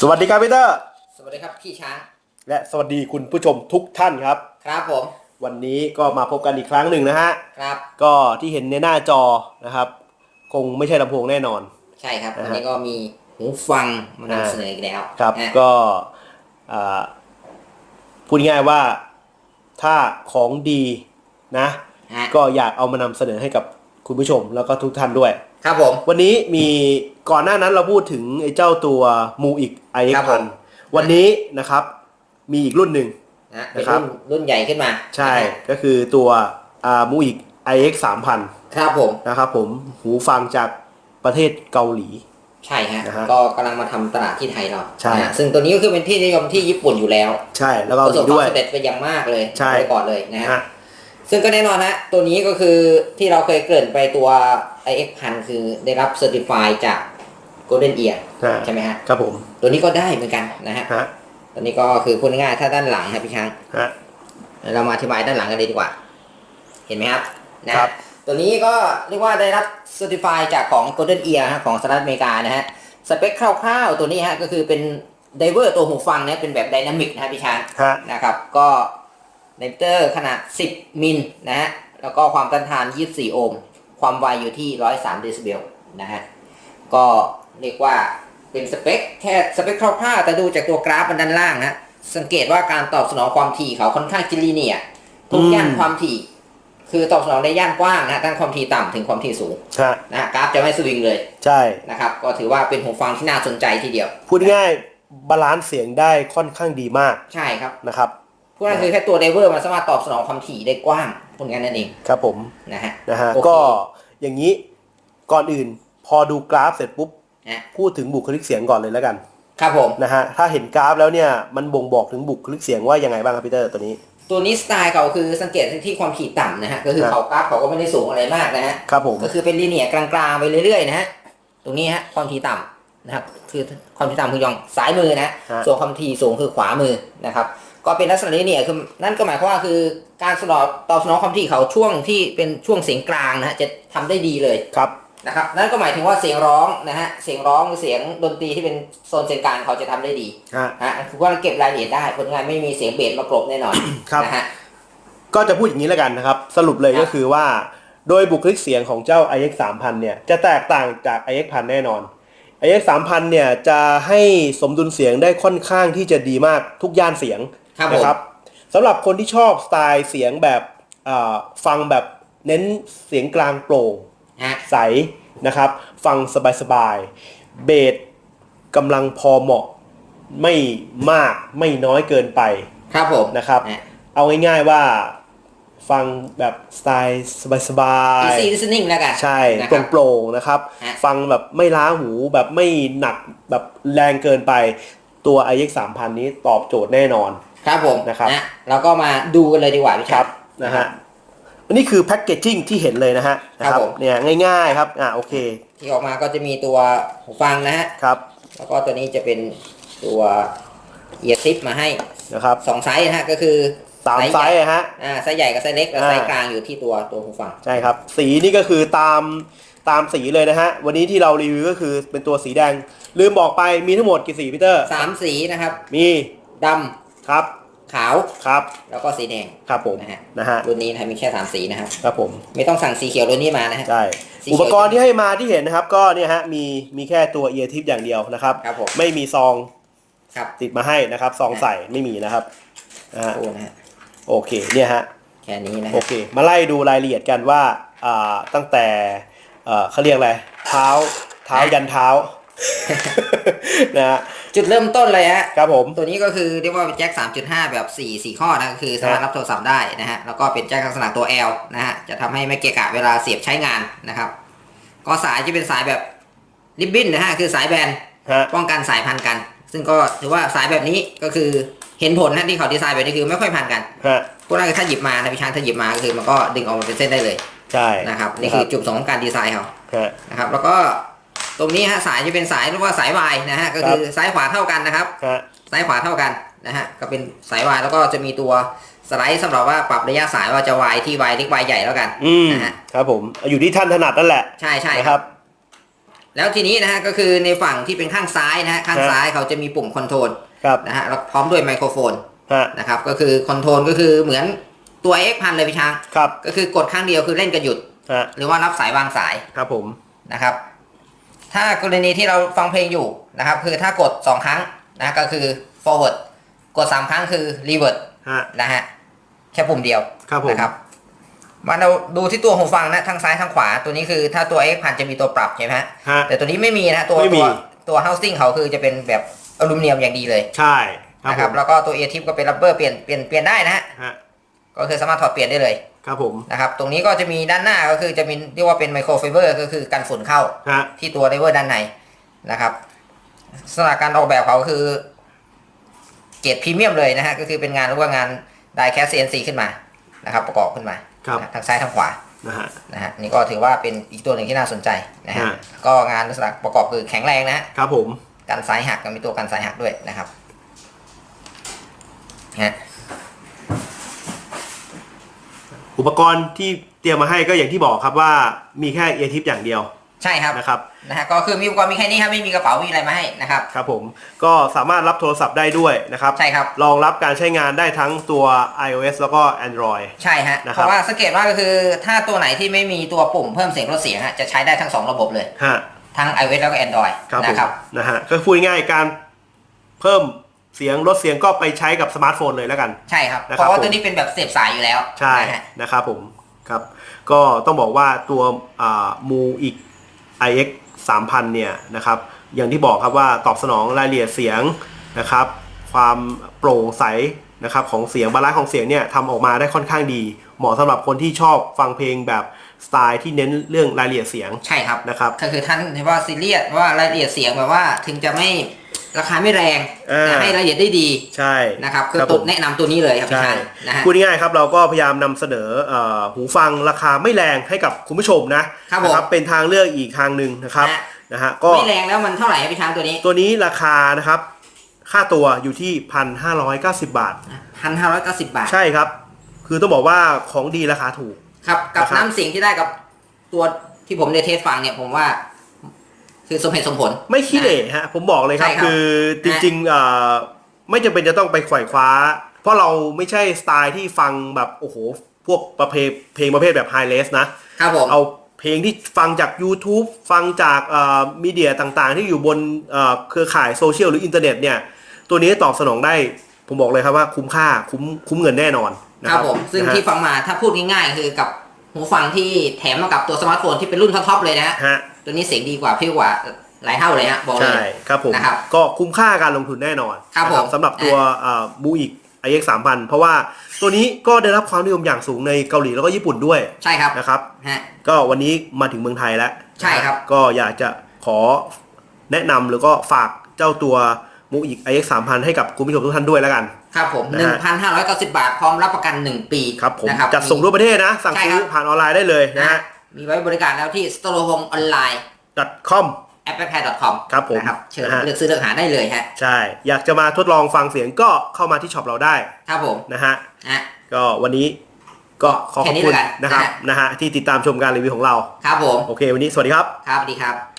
สวัสดีครับพีเตอร์ สวัสดีครับพี่ช้าง และสวัสดีคุณผู้ชมทุกท่านครับ ครับผม วันนี้ก็มาพบกันอีกครั้งหนึ่งนะฮะ ครับ ก็ที่เห็นในหน้าจอนะครับ คงไม่ใช่ลำโพงแน่นอน ใช่ครับนะฮะวันนี้ก็มีหูฟังมาอ่านำเสนออีกแล้ว ครับนะก็อ่าพูดง่ายๆว่าถ้าของดีนะฮะก็อยากเอามานำเสนอให้กับ คุณผู้ชมแล้วก็ทุกท่านด้วย ครับผม วันนี้มีก่อนหน้านั้นเราพูดถึงไอ้เจ้าตัวมูอีกไอเอ็กครับผพันม วันนี้นะครับมีอีกรุ่นหนึ่ง นะเป็นนะครับ รุ่นรุ่นใหญ่ขึ้นมาใช่นะฮะก็คือตัวอ่ามูอีก iX 3000ครับผม นะครับผมหูฟังจากประเทศเกาหลี ใช่ฮะ นะฮะก็กำลังมาทำตลาดที่ไทยเราใช่ นะฮะซึ่งตัวนี้ก็คือเป็นที่นิยมที่ญี่ปุ่นอยู่แล้วใช่แล้วก็ประเกาหสบลีความด้วยสำเร็จไปอย่างมากเลยใช่ ไปก่อนเลยนะฮะ ฮะ ซึ่งก็แน่นอนฮะตัวนี้ก็คือที่เราเคยเกริ่นไปตัว iX พันคือได้รับเซอร์ติฟายจาก Golden Ear ฮะใช่ไหมฮะครับผม ตัวนี้ก็ได้เหมือนกันนะฮะฮะตัวนี้ก็คือพูดง่ายๆถ้าด้านหลังครับพี่ช้างฮะเรามาอธิบายด้านหลังกันเลยดีกว่า เห็นไหมครับนะครับตัวนี้ก็เรียกว่าได้รับ Certify จากของ Golden Ear ฮะของสหรัฐอเมริกานะฮะสเปคคร่าวๆ ตัวนี้ฮะก็คือเป็นไดเวอร์ตัวหูฟังเนี่ยเป็นแบบไดนามิกนะฮะพี่ช้างฮะนะครับ ก็ ไดเตอร์ขนาด 10 มิลนะฮะ แล้วก็ความต้านทาน 24 โอห์ม ความไวอยู่ที่ 103 เดซิเบลนะฮะ ก็เรียกว่าเป็นสเปคแค่สเปคคร่าวๆแต่ดูจากตัวกราฟมันด้านล่างนะสังเกตว่าการตอบสนองความถี่เขาค่อนข้างจิลีเนียร์ทุกย่านความถี่ คือตอบสนองในย่านกว้างนะตั้งความถี่ต่ำถึงความถี่สูงฮะนะฮะกราฟจะไม่สวิงเลย ใช่นะครับ ก็ถือว่าเป็นหูฟังที่น่าสนใจทีเดียว พูดง่ายบาลานซ์เสียงได้ค่อนข้างดีมาก ใช่ครับนะครับ พูดง่ายๆคือแค่ตัวไดเวอร์มันสามารถตอบสนองความถี่ได้กว้างพูดง่ายๆนั่นเองครับผมนะฮะนะฮะโอเคก็อย่างนี้ก่อนอื่น พอดูกราฟเสร็จปุ๊บนะพูดถึงบุคลิกเสียงก่อนเลยแล้วกัน ครับผมนะฮะถ้าเห็นกราฟแล้วเนี่ยมันบ่งบอกถึงบุคลิกเสียงว่ายังไงบ้างครับพีเตอร์ตัวนี้ ตัวนี้สไตล์เขาคือสังเกตที่ความถี่ต่ำนะฮะก็คือครับเขากราฟเขาก็ไม่ได้สูงอะไรมากนะฮะครับผมก็คือเป็นลีเนียร์กลางๆไปเรื่อยๆนะฮะตรงนี้ฮะความถี่ต่ำนะครับคือความถี่ต่ำคือยองซ้ายมือนะฮะส่วนความถี่สูงคือขวามือนะครับ ก็เป็นลักษณะลีเนียร์คือนั่นก็หมายความว่าคือการสนองตอบสนองความถี่เขาช่วงที่เป็นช่วงเสียงกลางนะฮะจะทำได้ดีเลยครับนะครับ นั่นก็หมายถึงว่าเสียงร้องนะฮะเสียงร้องหรือเสียงดนตรีที่เป็นโซนเสียงกลางเขาจะทำได้ดีฮะฮะคือว่าเก็บรายละเอียดได้ผลงานไม่มีเสียงเบสมากรบแน่นอนครับนะฮะก็จะพูดอย่างนี้แล้วกันนะครับ สรุปเลยครับก็คือว่า โดยบุคลิกเสียงของเจ้า iX 3000เนี่ยจะแตกต่างจาก iX 1000แน่นอน iX 3000เนี่ยจะให้สมดุลเสียงได้ค่อนข้างที่จะดีมากทุกย่านเสียงครับผม นะครับสำหรับคนที่ชอบสไตล์เสียงแบบอ่าฟังแบบเน้นเสียงกลางโปร่งฮะใสนะครับ ฟังสบายๆเบสกำลังพอเหมาะไม่มากไม่น้อยเกินไปครับผมนะครับฮะเอาง่ายๆว่าฟังแบบสไตล์สบาย easy listening แล้วกันๆใช่นะครับโปร่งๆนะครับฮะฟังแบบไม่ล้าหูแบบไม่หนักแบบแรงเกินไปตัว iX 3000 นี้ตอบโจทย์แน่นอน ครับผมนะครับนะเราก็มาดูกันเลยดีกว่าพี่คชัรัดบนะฮะอันนี้คือแพ็กเกจจิ้งที่เห็นเลยนะฮะนะคครัรับบผมเนี่ยง่ายๆครับอ่าโอเค ที่ออกมาก็จะมีตัวหูฟังนะฮะครับแล้วก็ตัวนี้จะเป็นตัวเอียร์ทิปมาให้นะครับสองไซส์นะฮะก็คือสามใหไซญ่ส์อะฮะอ่าไซส์ใหญ่กับไซส์เล็กแล้วอ่าไซส์กลางอยู่ที่ตัวตัวหูฟังใช่ครับ สีนี่ก็คือตามตามสีเลยนะฮะ วันนี้ที่เรารีวิวก็คือเป็นตัวสีแดง ลืมบอกไปมีทั้งหมดกี่สีพีเตอร์สามสีนะครับ มีด ครับำขาว ครับ แล้วก็สีแดง ครับผม นะฮะ นะฮะ รุ่นนี้นะมีแค่สามสีนะครับครับผม ไม่ต้องสั่งสีเขียวรุ่นนี้มานะฮะ ใช่สีเขียวอุปกรณ์ที่ให้มาที่เห็นนะครับ ก็เนี่ยฮะ มี มีแค่ตัวเอียร์ทิปอย่างเดียวนะครับ ครับผม ไม่มีซอง ครับ ติดมาให้นะครับ ซองใส่ไม่มีนะครับนะฮะโอ้นะฮะโอเค เนี่ยฮะ แค่นี้นะโอฮะเค มาไล่ดูรายละเอียดกันว่า อ่า ตั้งแต่เอ่อเขาเรียกอะไร เท้า เท้ายันเท้า นะฮะ จุดเริ่มต้นเลยฮะครับผมตัวนี้ก็คือเรียกว่าเป็นแจ็ค 3.5 แบบ 4 4 ข้อนะก็คือสามารถรับโทรศัพท์ได้นะฮะแล้วก็เป็นแจ็คลักษณะตัว L นะฮะจะทำให้ไม่เกะกะเวลาเสียบใช้งานนะครับ ก็สายจะเป็นสายแบบริบบิ้นนะฮะคือสายแบนฮะป้องกันสายพันกัน ซึ่งก็ถือว่าสายแบบนี้ก็คือเห็นผลนะที่เขาดีไซน์แบบนี้คือไม่ค่อยพันกันฮะพวกนั้นคือถ้าหยิบมานะพี่ช้างถ้าหยิบมาก็คือมันก็ดึงออกมาเป็นเส้นได้เลยใช่นะครับนี่คือจุดประสงค์ของการดีไซน์เขาฮะนะครับแล้วก็ ตรงนี้ฮะสายจะเป็นสายเรียกว่าสายวายนะฮะก็คือซ้ายขวาเท่ากันนะครับฮะซ้ายขวาเท่ากันนะฮะก็เป็นสายวายแล้วก็จะมีตัวสไลด์สำหรับว่าปรับระยะสายว่าจะวายที่วายเล็กวายใหญ่แล้วกันอืมนะฮะครับผมอยู่ที่ท่านถนัดนั่นแหละใช่ใช่นะคครัรับบแล้วทีนี้นะฮะก็คือในฝั่งที่เป็นข้างซ้ายนะฮะข้างฮะซ้ายเขาจะมีปุ่มคอนโทรลครับนะฮะแล้วพร้อมด้วยไมโครโฟนฮะนะครับก็คือคอนโทรลก็คือเหมือนตัว X พันเลยพี่ช้างครับก็คือกดข้างเดียวคือเล่นกับหยุดฮะหรือว่ารับสายวางสายครับผมนะครับ ถ้ากรณีที่เราฟังเพลงอยู่นะครับ คือถ้ากด 2 ครั้งนะก็คือ forward กด 3 ครั้งคือ revert ฮะ นะฮะแค่ปุ่มเดียวครับผม นะครับมาเราดูที่ตัวหูฟังนะทางซ้ายทางขวาตัวนี้คือถ้าตัว X พันจะมีตัวปรับใช่ไหมฮะฮะ แต่ตัวนี้ไม่มีนะตัวไม่มี ตัวตัว housing เขาคือจะเป็นแบบอลูมิเนียมอย่างดีเลยใช่ครับนะผครับมแล้วก็ตัว ear tip ก็เป็น rubber เปลี่ยนเปลี่ยนเปลี่ยนได้นะฮะ ฮะ ก็คือสามารถถอดเปลี่ยนได้เลยครับผมนะครับตรงนี้ก็จะมีด้านหน้าก็คือจะมีเรียกว่าเป็นไมโครไฟเบอร์ก็คือกันฝุ่นเข้าฮะที่ตัวไดเวอร์ด้านในนะครับสถานการออกแบบเขาคือเกรดพรีเมียมเลยนะฮะก็คือเป็นงานเรียกว่างานไดแคส CNC ขึ้นมานะครับ ประกอบขึ้นมาครับนะทางซ้ายทางขวานะฮะนะฮะนี่ก็ถือว่าเป็นอีกตัวหนึ่งที่น่าสนใจนะฮะฮะก็งานลักษณะประกอบคือแข็งแรงนะฮะครับผมกันสายหักก็มีตัวกันสายหักด้วยนะครับฮะ อุปกรณ์ที่เตรียมมาให้ก็อย่างที่บอกครับว่ามีแค่เอทิปอย่างเดียวใช่ครับนะครับนะฮะก็คือมีอุปกรณ์มีแค่นี้ครับไม่มีกระเป๋ามีอะไรมาให้นะครับครับผมก็สามารถรับโทรศัพท์ได้ด้วยนะครับใช่ครับรองรับการใช้งานได้ทั้งตัว iOS แล้วก็ Android ใช่ฮะนะครับเพราะว่าสังเกตว่าก็คือถ้าตัวไหนที่ไม่มีตัวปุ่มเพิ่มเสียงลดเสียงฮะจะใช้ได้ทั้งสองระบบเลยฮะทั้ง iOS แล้วก็ Android ครับผมนะครับนะฮะก็พูดง่ายๆการเพิ่ม เสียงลดเสียงก็ไปใช้กับสมาร์ทโฟนเลยแล้วกัน ใช่ครับ นะครับเพราะว่าผม ตัวนี้เป็นแบบเสียบสายอยู่แล้วใช่นะฮะ นะครับผมครับ ก็ต้องบอกว่าตัวมูอีก iX 3000 เนี่ยนะครับ อย่างที่บอกครับว่าตอบสนองรายละเอียดเสียงนะครับ ความโปร่งใสนะครับของเสียงบาลานซ์ของเสียงเนี่ยทำออกมาได้ค่อนข้างดี เหมาะสำหรับคนที่ชอบฟังเพลงแบบสไตล์ที่เน้นเรื่องรายละเอียดเสียงใช่ครับ นะครับ ก็คือท่านที่ว่าซีเรียสว่ารายละเอียดเสียงแบบว่า ถึงจะไม่ ราคาไม่แรงอ่าแต่ให้รายละเอียดได้ดีใช่นะครับคือครับตัผวมแนะนำตัวนี้เลยครับพี่ใช่ชายนะฮะ พูดง่ายๆครับเราก็พยายามนำเสนอเอ่อหูฟังราคาไม่แรงให้กับคุณผู้ชมนะครับผม นะเป็นทางเลือกอีกทางหนึ่งนะครับฮะนะฮะก็ไม่แรงแล้วมันเท่าไหร่ครับพี่ช้างตัวนี้ตัวนี้ราคานะครับค่าตัวอยู่ที่ 1,590 บาท พันห้าร้อยเก้าสิบบาท ใช่ครับ คือต้องบอกว่าของดีราคาถูก ครับกับนะครับ น้ำเสียงที่ได้กับตัวที่ผมได้เทสฟังเนี่ยผมว่า คือสมเหตุสมผล ไม่ขี้เหร่ฮะ ผมบอกเลยครับใช่ครับคือจริงๆเอ่อไม่จำเป็นจะต้องไปไขว่คว้า เพราะเราไม่ใช่สไตล์ที่ฟังแบบโอ้โห พวกประเภทเพลงประเภทแบบไฮเลสนะครับผมเอาเพลงที่ฟังจาก YouTube ฟังจากเอ่อมีเดียต่างๆ ที่อยู่บนเอ่อเครือข่ายโซเชียลหรืออินเทอร์เน็ตเนี่ย ตัวนี้ตอบสนองได้ ผมบอกเลยครับว่าคุ้มค่าคุ้มคุ้มเงินแน่นอนนะคครัรับบผมซึ่งนะฮะที่ฟังมาถ้าพูดง่ายๆ คือกับหูฟังที่แถมมากับตัวสมาร์ทโฟนที่เป็นรุ่นท็อปๆเลยนะฮะฮะ ตัวนี้เสียงดีกว่าพิ้วกว่าหลายเท่าเลยฮะบอกเลใช่ยครับผมนะครับก็คุ้มค่าการลงทุนแน่นอนครับนะผมสำหรับตัวมูอีก iX 3000เพราะว่าตัวนี้ก็ได้รับความนิยมอย่างสูงในเกาหลีแล้วก็ญี่ปุ่นด้วยใช่ครับนะครับฮะก็วันนี้มาถึงเมืองไทยแล้วใช่ครับ ก็อยากจะขอแนะนำหรือก็ฝากเจ้าตัวมูอีก iX 3000ให้กับคุณผู้ชมทุกท่านด้วยแล้วกัน ครับผมนะฮะ1,590บาท พร้อมรับประกัน1ปี ครับผมนะครับจัดส่งทั่วประเทศนะ สั่งใช่ซื้ครัอบผ่านออนไลน์ได้เลยนะนะฮะฮะ มีไว้บริการแล้วที่ s t o r e h o m e online .com a p p l e p a d c o m ครับผมนะครับเชิญนะฮะเลือกซื้อเลือกหาได้เลยฮะใช่ อยากจะมาทดลองฟังเสียงก็เข้ามาที่ช็อปเราได้ ครับผมนะฮะฮะก็วันนี้ก็ขอขอบแค่นี้คุณแล้วกันนะครับนะฮะนะฮะที่ติดตามชมการรีวิวของเรา ครับผม โอเค วันนี้สวัสดีครับ ครับสวัสดีครับ